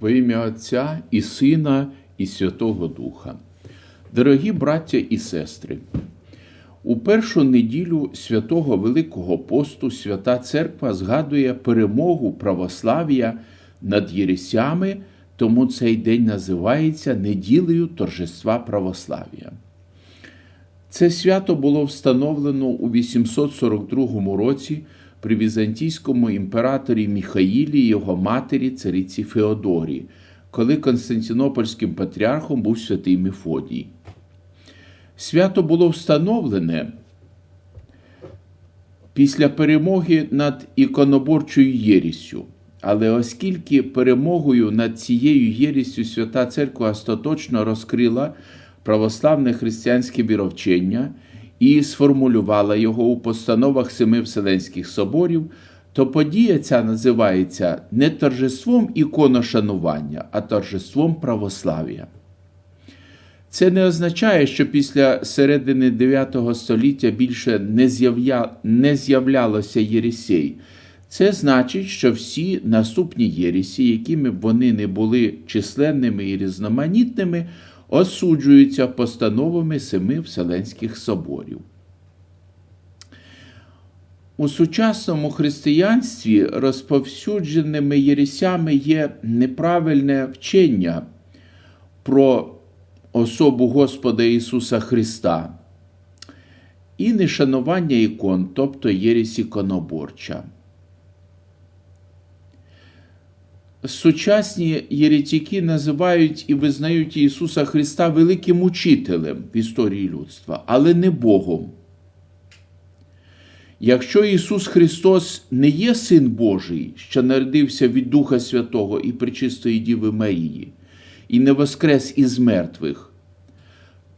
Во ім'я Отця і Сина, і Святого Духа. Дорогі браття і сестри, у першу неділю святого Великого посту Свята Церква згадує перемогу православ'я над єресями, тому цей день називається неділею торжества православ'я. Це свято було встановлено у 842 році при візантійському імператорі Міхаїлі і його матері цариці Феодорі, коли Константинопольським патріархом був святий Мефодій. Свято було встановлене після перемоги над іконоборчою єрісю. Але оскільки перемогою над цією єрісю Свята Церква остаточно розкрила православне християнське віровчення і сформулювала його у постановах Семи Вселенських соборів, то подія ця називається не торжеством іконошанування, а торжеством православ'я. Це не означає, що після середини 9 століття більше не, з'явля... не з'являлося єресей. Це значить, що всі наступні єресі, якими б вони не були численними і різноманітними, осуджуються постановами Семи Вселенських соборів. У сучасному християнстві розповсюдженими єресями є неправильне вчення про особу Господа Ісуса Христа і нешанування ікон, тобто єресь іконоборча. Сучасні єретики називають і визнають Ісуса Христа великим учителем в історії людства, але не Богом. Якщо Ісус Христос не є Син Божий, що народився від Духа Святого і Пречистої Діви Марії, і не воскрес із мертвих,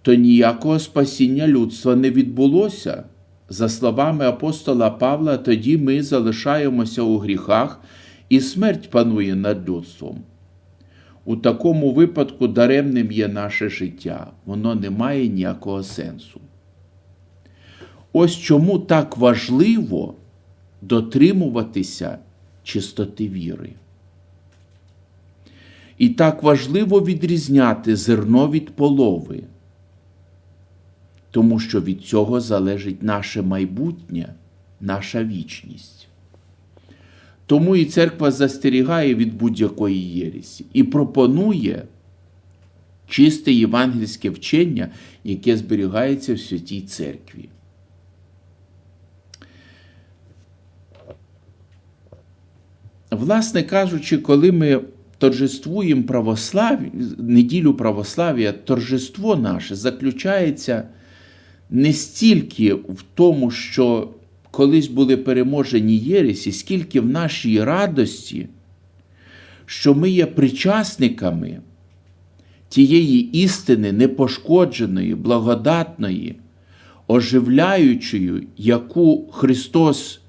то ніякого спасіння людства не відбулося. За словами апостола Павла, тоді ми залишаємося у гріхах і смерть панує над людством. У такому випадку даремним є наше життя, воно не має ніякого сенсу. Ось чому так важливо дотримуватися чистоти віри. І так важливо відрізняти зерно від полови, тому що від цього залежить наше майбутнє, наша вічність. Тому і церква застерігає від будь-якої єресі і пропонує чисте євангельське вчення, яке зберігається в святій церкві. Власне кажучи, коли ми торжествуємо православ'я, неділю православ'я, торжество наше заключається не стільки в тому, що колись були переможені Єресі, скільки в нашій радості, що ми є причасниками тієї істини непошкодженої, благодатної, оживляючої, яку Христос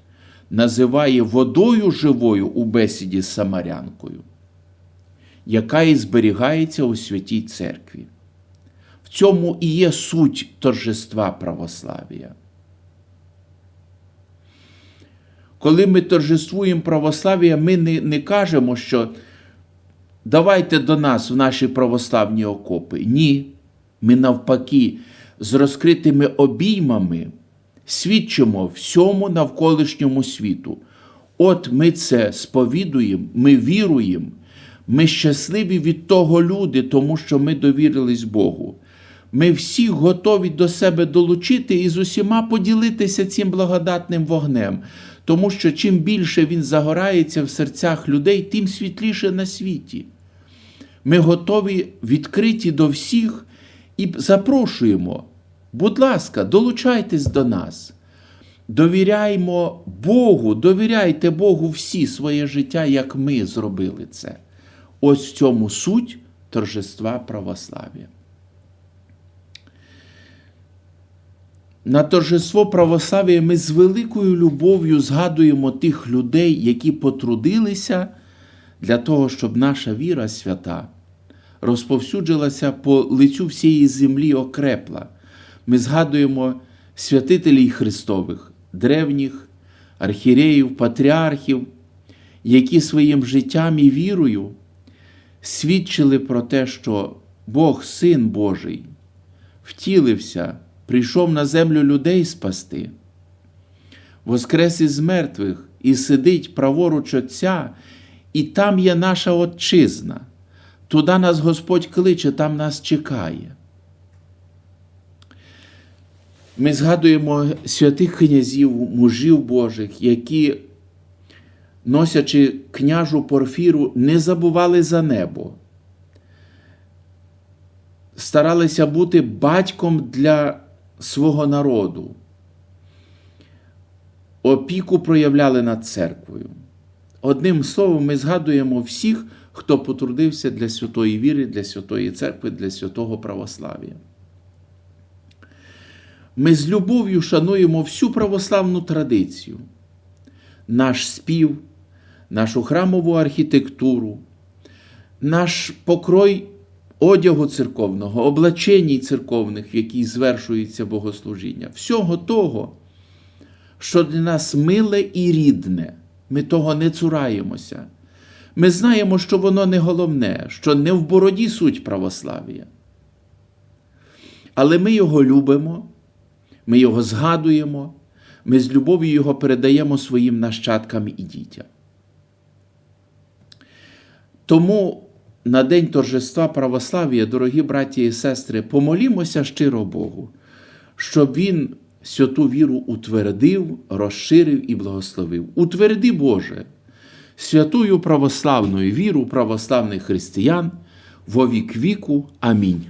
називає водою живою у бесіді з Самарянкою, яка і зберігається у святій церкві. В цьому і є суть торжества православ'я. Коли ми торжествуємо православ'я, ми не, не кажемо, що давайте до нас в наші православні окопи. Ні. Ми навпаки, з розкритими обіймами свідчимо всьому навколишньому світу. От ми це сповідуємо, ми віруємо, ми щасливі від того люди, тому що ми довірились Богу. Ми всі готові до себе долучити і з усіма поділитися цим благодатним вогнем, тому що чим більше він загорається в серцях людей, тим світліше на світі. Ми готові відкриті до всіх і запрошуємо. Будь ласка, долучайтесь до нас. Довіряймо Богу, довіряйте Богу всі своє життя, як ми зробили це. Ось в цьому суть торжества православ'я. На торжество православ'я ми з великою любов'ю згадуємо тих людей, які потрудилися для того, щоб наша віра свята розповсюджилася по лицю всієї землі окрепла. Ми згадуємо святителів Христових, древніх, архіреїв, патріархів, які своїм життям і вірою свідчили про те, що Бог, Син Божий, втілився, прийшов на землю людей спасти, воскрес із мертвих і сидить праворуч Отця, і там є наша Отчизна. Туди нас Господь кличе, там нас чекає. Ми згадуємо святих князів, мужів Божих, які, носячи княжу порфіру, не забували за небо, старалися бути батьком для свого народу, опіку проявляли над церквою. Одним словом, ми згадуємо всіх, хто потрудився для святої віри, для святої церкви, для святого православ'я. Ми з любов'ю шануємо всю православну традицію, наш спів, нашу храмову архітектуру, наш покрой одягу церковного, облаченій церковних, в якій звершується богослужіння, всього того, що для нас миле і рідне, ми того не цураємося. Ми знаємо, що воно не головне, що не в бороді суть православ'я. Але ми його любимо, ми його згадуємо, ми з любов'ю його передаємо своїм нащадкам і дітям. Тому на День торжества православ'я, дорогі браті і сестри, помолімося щиро Богу, щоб Він святу віру утвердив, розширив і благословив. Утверди, Боже, святую православну віру православних християн во вік віку. Амінь.